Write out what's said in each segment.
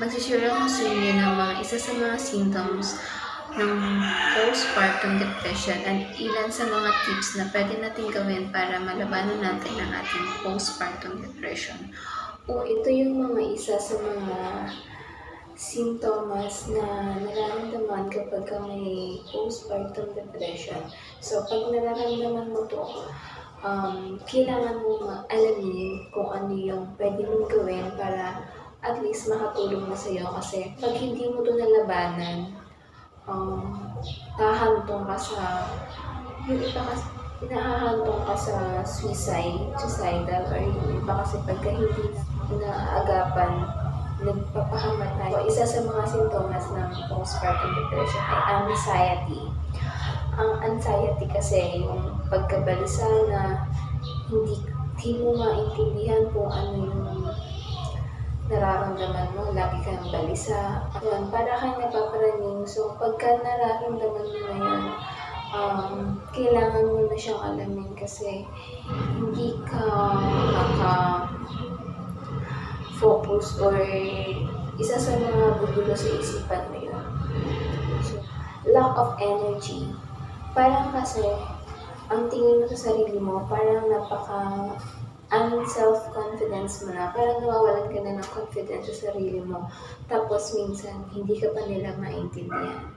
magsishare ako sa inyo ng mga isa sa mga symptoms ng postpartum depression at ilan sa mga tips na pwede natin gawin para malabanan natin ang ating postpartum depression. O ito yung mga isa sa mga simptomas na nararamdaman kapag ka may postpartum depression. So, pag nararamdaman mo to, um, kailangan mo alamin kung ano yung pwede mong gawin para at least makatulong na sa'yo. Kasi pag hindi mo to nalabanan, um, hahantong ka sa, yung iba kasi, nahahantong ka sa suicide, suicidal, or yung iba kasi pagka hindi naagapan, nagpapahamatay. So, isa sa mga sintomas ng postpartum depression ay anxiety. Ang anxiety kasi yung pagkabalisa na hindi, hindi mo maintindihan kung ano yung nararamdaman mo, lagi kang balisa. Yun, para kang napaparaning. So, pagka nararamdaman mo na yun, um, kailangan mo na siyang alamin kasi hindi ka maka focus or isa sa mga gugulo sa isipan mo yun. So, lack of energy. Parang kasi, ang tingin mo sa sarili mo, parang napaka un-self-confidence mo na. Parang nawawalan ka na ng confidence sa sarili mo. Tapos minsan, hindi ka pa nila maintindihan.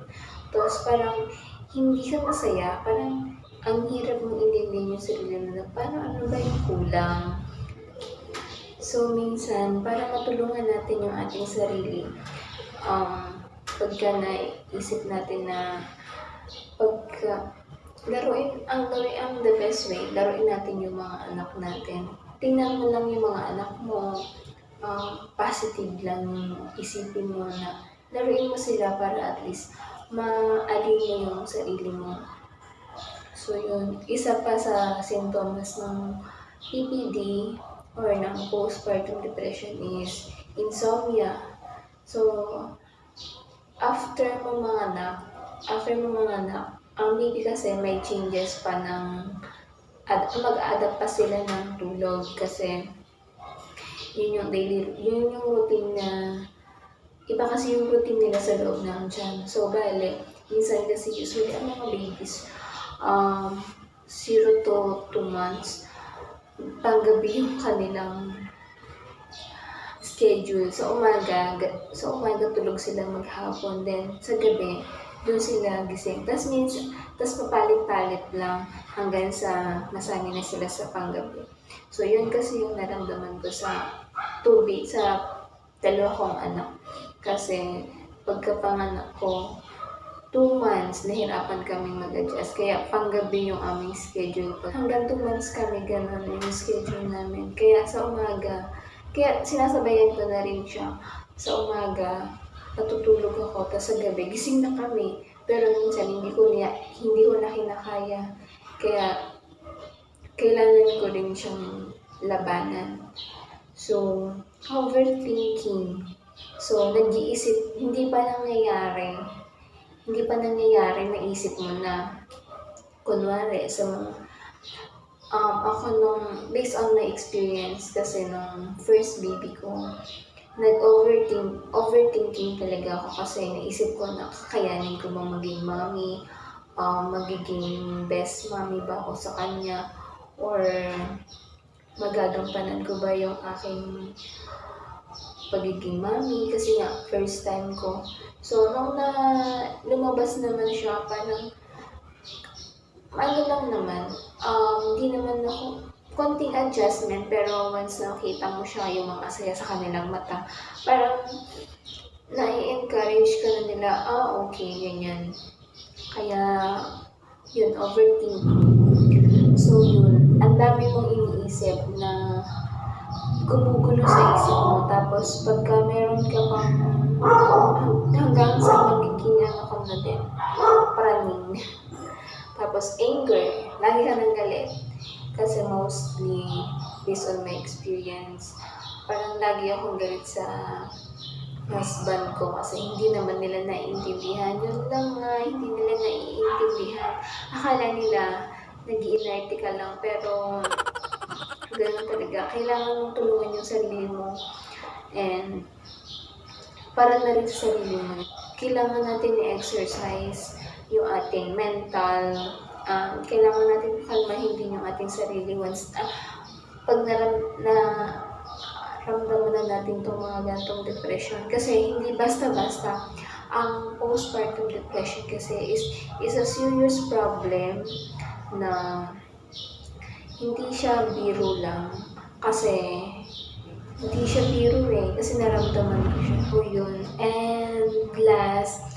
Tapos parang hindi ka masaya. Parang ang hirap mong intindihan yung sarili mo na parang ano ba yung kulang. So minsan, para matulungan natin yung ating sarili, um, pagka naisip natin na pagka laruin, ang laruin ang the best way, laruin natin yung mga anak natin. Tingnan mo lang yung mga anak mo, um, positive lang yung isipin mo na laruin mo sila para at least maalin mo yung sarili mo. So yun, isa pa sa symptoms ng PPD or ng postpartum depression is insomnia. So, after mo mga anak, after mo mga anak, ang baby kasi may changes pa ng ad, mag-adapt pa sila ng tulog kasi yun yung daily, yun yung routine na iba kasi yung routine nila sa loob ng tiyan. So, bale, minsan kasi usually ang mga babies, um, 0 to 2 months, panggabi yung kanilang schedule. Sa umaga, ga- sa umaga tulog sila maghapon. Then, sa gabi, doon sila gising. Tapos minsan, tapos papalit-palit lang hanggang sa nasanay na sila sa panggabi. So, yun kasi yung naramdaman ko sa tubi, sa dalawa kong anak. Kasi, pagkapanganak ko, two months, nahirapan kami mag-adjust. Kaya panggabi yung aming schedule. Hanggang two months kami ganun yung schedule namin. Kaya sa umaga, kaya sinasabayan ko na rin siya. Sa umaga, natutulog ako, tapos sa gabi, gising na kami. Pero minsan, hindi ko, niya, hindi ko na kinakaya. Kaya, kailangan ko rin siyang labanan. So, overthinking. So, nag-iisip, hindi pa nangyayari. Hindi pa nangyayari, naisip mo na, kunwari, sa mga, um, ako nung, based on my experience kasi nung first baby ko, nag-overthink, overthinking talaga ako kasi naisip ko na kakayanin ko bang maging mommy, um, magiging best mommy ba ako sa kanya, or magagampanan ko ba yung aking pagiging mommy kasi nga first time ko. So, nung na lumabas naman siya, parang ano lang naman, um, hindi naman ako, konting adjustment, pero once nakita mo siya, yung mga saya sa kanilang mata, parang na-encourage ka na nila, ah, okay, ganyan. Kaya, yun, overthinking. So, yun, ang dami mong iniisip na gumugulo sa isip mo. Tapos, pagka meron ka pang hanggang sa magiging ano ka na din, praning. Tapos, anger. Lagi ka nang galit. Kasi mostly, based on my experience, parang lagi akong galit sa husband ko kasi hindi naman nila naiintindihan. Yun lang nga, hindi nila naiintindihan. Akala nila, nag ka lang, pero ganun talaga. Kailangan mong tulungan yung sarili mo. And para na rin sa sarili mo. Kailangan natin i-exercise yung ating mental, um, kailangan natin kalmahin din yung ating sarili once, ah, pag naram, na na natin itong mga gantong depression. Kasi hindi basta-basta. Ang postpartum depression kasi is, is a serious problem na hindi siya biro lang. Kasi hindi siya biro eh. Kasi naramdaman ko siya po yun. And last,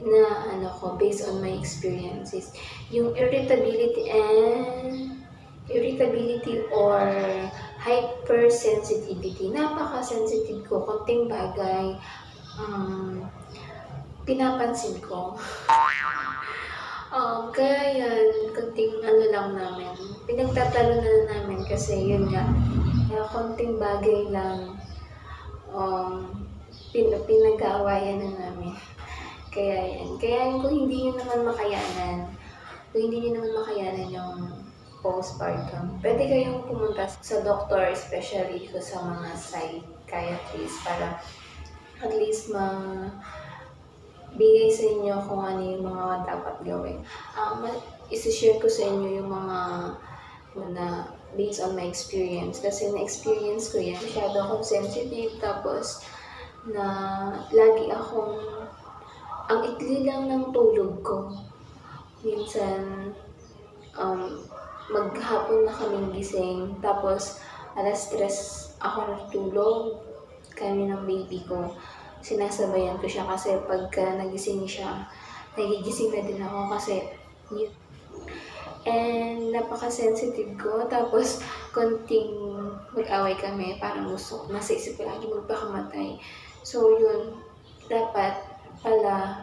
na ano ko, based on my experiences, yung irritability and irritability or hypersensitivity. Napaka-sensitive ko. Konting bagay. Um, pinapansin ko. um, kaya yan, konting ano lang namin. Pinagtatalo na namin kasi yun nga. Kaya konting bagay lang. Um, pin pinag-aawayan na namin. Kaya yan. Kaya yan, kung hindi nyo naman makayanan, kung hindi nyo naman makayanan yung postpartum, pwede kayong pumunta sa doktor, especially ko sa mga psychiatrist, para at least ma bigay sa inyo kung ano yung mga dapat gawin. Um, isi-share ko sa inyo yung mga na based on my experience. Kasi na-experience ko yan. Masyado akong sensitive. Tapos, na lagi akong ang ikli lang ng tulog ko. Minsan, um, maghapon na kaming gising. Tapos, alas stress ako natulog. Kami ng baby ko. Sinasabayan ko siya kasi pagka nagising siya, nagigising na din ako kasi yun. And napaka-sensitive ko. Tapos, konting mag-away kami. Parang gusto, nasa isip ko lagi magpakamatay. So, yun. Dapat pala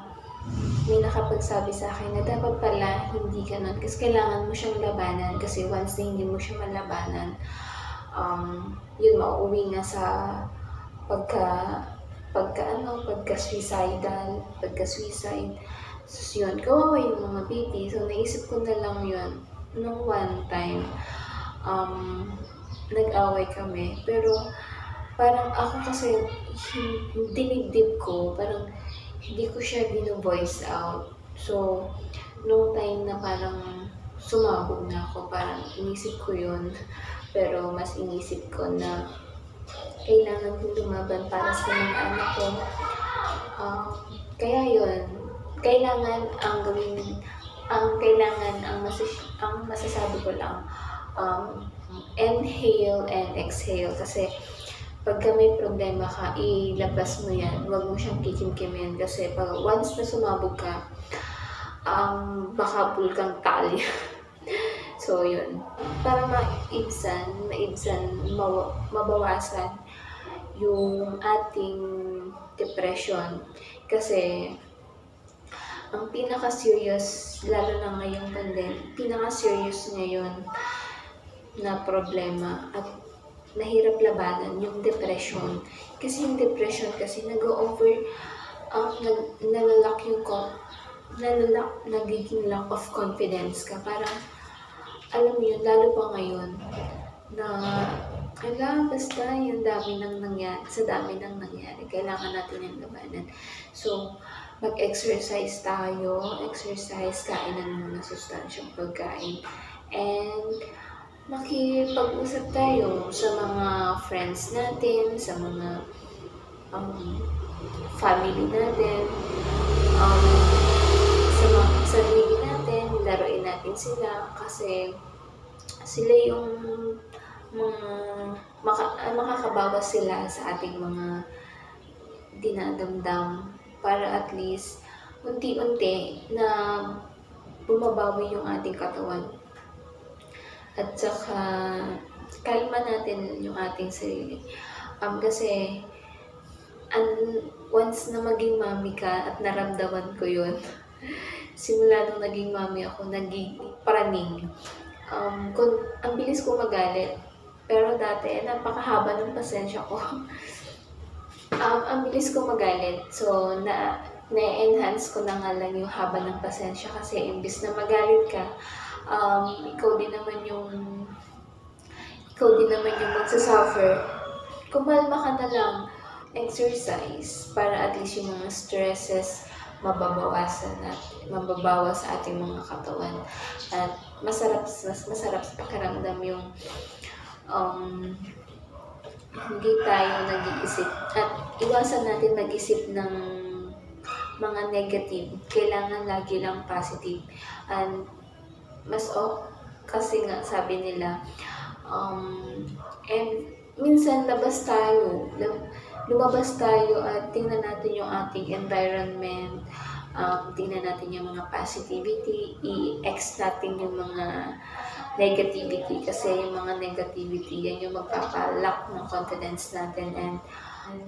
may nakapagsabi sa akin na dapat pala hindi ganun. Kasi kailangan mo siyang labanan. Kasi once na hindi mo siya malabanan, um, yun, mauuwi nga sa pagka, pagka ano, pagka suicidal, pagka suicide. So, yun, kawawa yung mga baby. So, naisip ko na lang yun. Nung one time, um, nag-away kami. Pero, parang ako kasi, hin- dinigdib ko, parang, hindi ko siya bino-voice out. So, nung time na parang sumabog na ako, parang inisip ko yun. Pero mas inisip ko na kailangan kong lumaban para sa mga anak ko. Ah, kaya yun, kailangan ang gawin, ang kailangan, ang, masas, ang masasabi ko lang, um, inhale and exhale. Kasi pagka may problema ka, ilabas mo yan. Huwag mo siyang kikimkimin kasi pag once na sumabog ka, um, baka bulkang tali. so, yun. Para maibsan, maibsan, maw- mabawasan yung ating depression. Kasi, ang pinaka-serious, lalo na ngayong pandemic, pinaka-serious ngayon na problema at nahirap labanan yung depression. Kasi yung depression kasi nag-over, um, nag, nalalak yung ko, nalalak, nagiging lack of confidence ka. Parang, alam mo yun, lalo pa ngayon, na kailangan basta yung dami nang nangyari, sa dami nang nangyari, kailangan natin yung labanan. So, mag-exercise tayo, exercise, kainan mo na sustansyang pagkain. And, makipag-usap tayo sa mga friends natin, sa mga um, family natin, um, sa mga sarili natin, laruin natin sila kasi sila yung mga maka, makakabawas sila sa ating mga dinadamdam para at least unti-unti na bumabawi yung ating katawan. At saka kalma natin yung ating sarili. Um, kasi an, once na maging mami ka at naramdaman ko yun, simula nung naging mami ako, naging praning. Um, kung, ang bilis ko magalit. Pero dati, napakahaba ng pasensya ko. um, ang bilis ko magalit. So, na, na-enhance ko na nga lang yung haba ng pasensya kasi imbis na magalit ka, um, ikaw din naman yung ikaw din naman yung magsasuffer. Kumalma ka na lang. exercise para at least yung mga stresses mababawasan at mababawas sa ating mga katawan. At masarap, mas masarap sa pakiramdam yung um, hindi tayo nag-iisip at iwasan natin mag-isip ng mga negative. Kailangan lagi lang positive. And mas o kasi nga sabi nila um, and minsan labas tayo lumabas tayo at tingnan natin yung ating environment um, tingnan natin yung mga positivity i-ex natin yung mga negativity kasi yung mga negativity yan yung magpapalak ng confidence natin and, and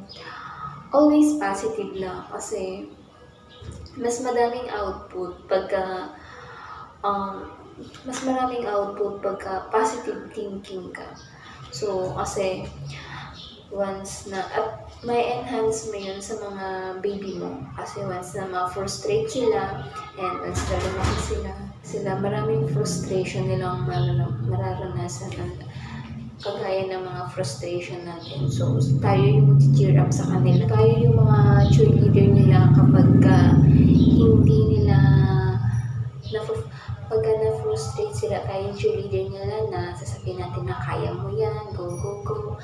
always positive lang kasi mas madaming output pagka um, mas maraming output pagka positive thinking ka. So, kasi once na, at may enhance mo yun sa mga baby mo. Kasi once na ma-frustrate sila, and once na lumaki sila, sila maraming frustration nilang mararanasan kagaya ng mga frustration natin. So, tayo yung mag-cheer up sa kanila. Tayo yung mga cheerleader nila kapag ka hindi nila na pagka na-frustrate sila yung cheerleader nila na sasabihin natin na kaya mo yan, go, go, go.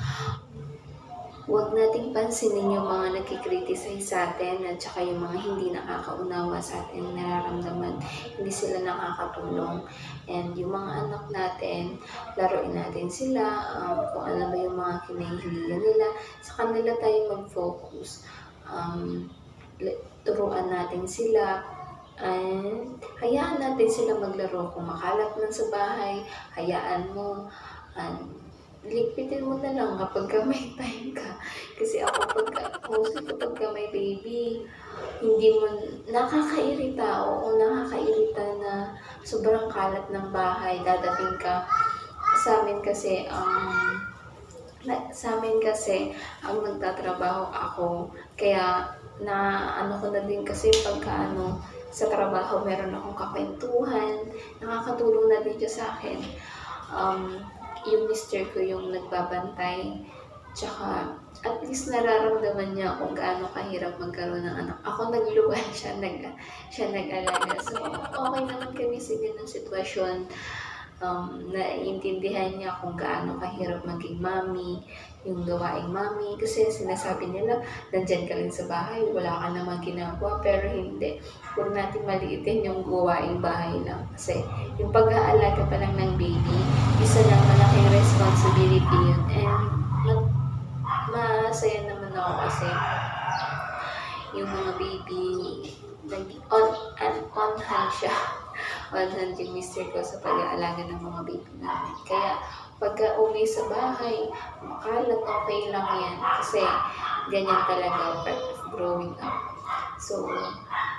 Huwag nating pansinin yung mga nagkikriticize sa atin at saka yung mga hindi nakakaunawa sa ating nararamdaman. Hindi sila nakakatulong. And yung mga anak natin, laruin natin sila, um, kung ano ba yung mga kinahihiligan nila. Sa kanila tayo mag-focus. Um, turuan natin sila, And hayaan natin sila maglaro. Kung makalat man sa bahay, hayaan mo. And ligpitin mo na lang kapag ka may time ka. Kasi ako pagka, mostly kapag ka may baby, hindi mo, nakakairita, oo, nakakairita na sobrang kalat ng bahay. Dadating ka, sa amin kasi, um, na, sa amin kasi, ang nagtatrabaho ako, kaya na ano ko na din kasi pagka ano, sa trabaho meron akong kakwentuhan, nakakatulong na din sa akin. Um, yung mister ko yung nagbabantay, tsaka at least nararamdaman niya kung gaano kahirap magkaroon ng anak. Ako nagluwan siya, nag, siya nag-alaga. So, okay naman kami sa ganung sitwasyon. Um, naiintindihan niya kung gaano kahirap maging mami, yung gawaing mami. Kasi sinasabi nila, nandyan ka rin sa bahay, wala ka naman ginagawa, pero hindi. Huwag natin maliitin yung gawaing bahay lang. Kasi yung pag-aalaga pa lang ng baby, isa lang malaking responsibility yun. And ma- masaya naman ako kasi yung mga baby, nag on, on, on hand siya. On hand yung mister ko sa pag-aalaga ng mga baby namin. Kaya pagka uwi sa bahay, makalat, okay lang yan. Kasi ganyan talaga part of growing up. So,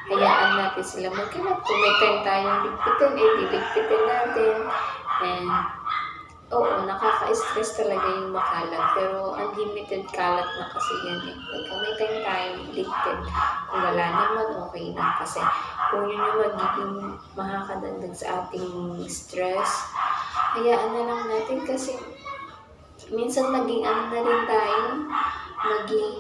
hayaan natin sila magkalat. Kung may time tayong ligpitin, eh, diligpitin natin. And, oo, nakaka-stress talaga yung makalat. Pero, unlimited kalat na kasi yan eh. Pagka may time tayong ligpit, kung wala naman, okay lang. Kasi, kung yun yung magiging makakadagdag sa ating stress, hayaan na lang natin kasi minsan maging ano na rin tayo, maging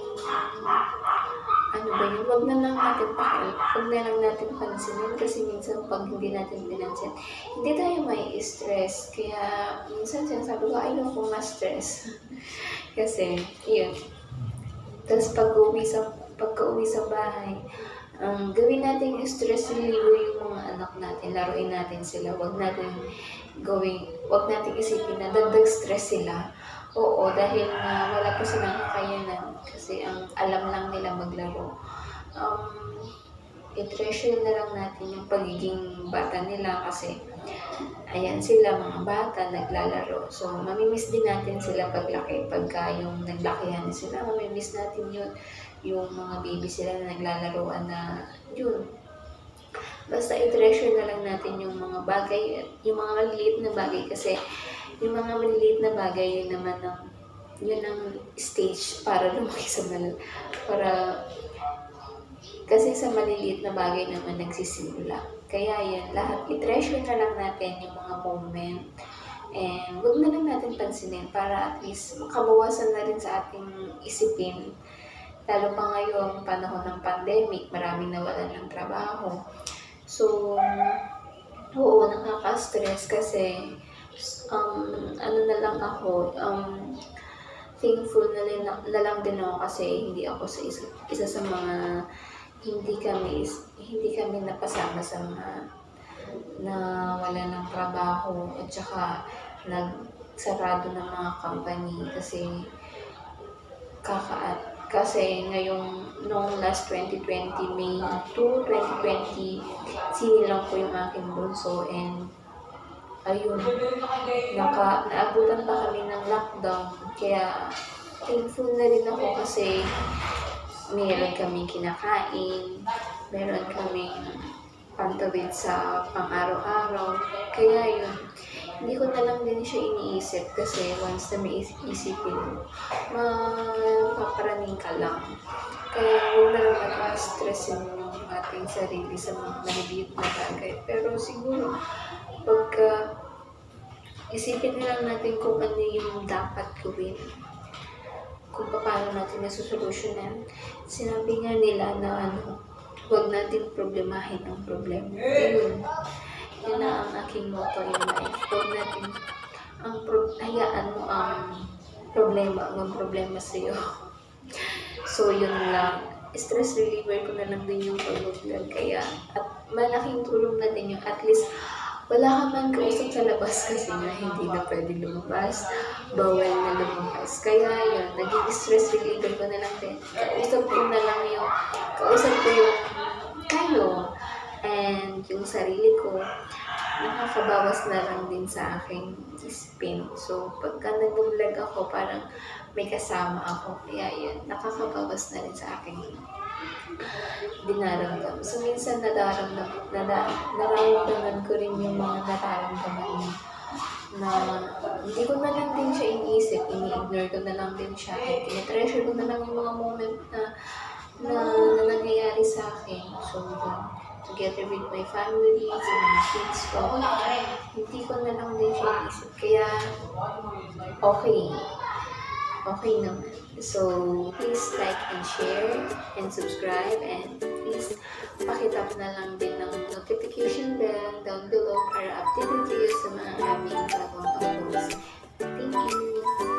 ano ba yun, wag na lang natin pakil, wag na lang natin pansinin kasi minsan pag hindi natin pinansin, hindi tayo may stress. Kaya minsan sinasabi ko, ayoko ma-stress. kasi, yun. Tapos pag uwi sa, pagka uwi sa bahay, ang gawin natin stress reliever yung mga anak natin, laruin natin sila, wag natin gawing, wag natin isipin na dagdag stress sila. Oo, dahil na wala pa silang kakayanan kasi ang alam lang nila maglaro. Um, i-treasure na lang natin yung pagiging bata nila kasi ayan sila mga bata naglalaro. So, mamimiss din natin sila paglaki. Pagka yung naglakihan na sila, mamimiss natin yun. Yung mga baby sila na naglalaroan na yun. Basta i-treasure na lang natin yung mga bagay, yung mga maliliit na bagay kasi yung mga maliliit na bagay yun naman ang yun ang stage para lumaki sa mal para kasi sa maliliit na bagay naman nagsisimula. Kaya yan, lahat i-treasure na lang natin yung mga moment. And wag na lang natin pansinin para at least makabawasan na rin sa ating isipin lalo pa ngayon, panahon ng pandemic, maraming nawalan ng trabaho. So, oo, nakaka-stress kasi um, ano na lang ako, um, thankful na, rin, na lang din ako kasi hindi ako sa isa, isa sa mga hindi kami hindi kami napasama sa mga na wala ng trabaho at saka nagsarado ng mga company kasi kaka kasi ngayong noong last 2020 May 2, 2020 sinilang ko yung aking bunso and ayun naka naabutan pa kami ng lockdown kaya thankful na rin ako kasi meron kaming kinakain meron kaming pantawid sa pang-araw-araw kaya yun hindi ko na lang din siya iniisip kasi once na may isip isipin mo, mapaparaning ka lang. Kaya huwag na lang nakastressin yung ating sarili sa mga maliliit na bagay. Pero siguro, pagka isipin na lang natin kung ano yung dapat gawin kung paano natin nasusolusyonan. Sinabi nga nila na ano, huwag natin problemahin ang problema. Ayun. Yun na ang aking motto in life. Huwag natin ang pro hayaan mo ang problema, ang problema sa iyo. So, yun lang. Stress reliever ko na lang din yung pag-vlog. Kaya, at malaking tulong na din yung at least wala ka man kausap sa labas kasi na hindi na pwede lumabas. Bawal na lumabas. Kaya yun, naging stress reliever ko na lang din. Kausap ko na lang yung, kausap ko yung kayo and yung sarili ko nakakabawas na lang din sa aking spin. So, pagka nag-vlog ako, parang may kasama ako. Kaya yun, nakakabawas na rin sa aking dinaramdam. So, minsan nadaramdam, nada, nararamdaman ko rin yung mga nararamdaman mo na hindi ko na lang din siya iniisip, ini-ignore ko na lang din siya, at tinetreasure ko na lang yung mga moment na na, na nangyayari sa akin. So, together with my family, sa mga kids ko, hindi ko na lang din siya iniisip. Kaya, okay okay naman. So, please like and share and subscribe and please pakitap na lang din ng notification bell down below para updated kayo sa mga aming bagong uploads. Thank you!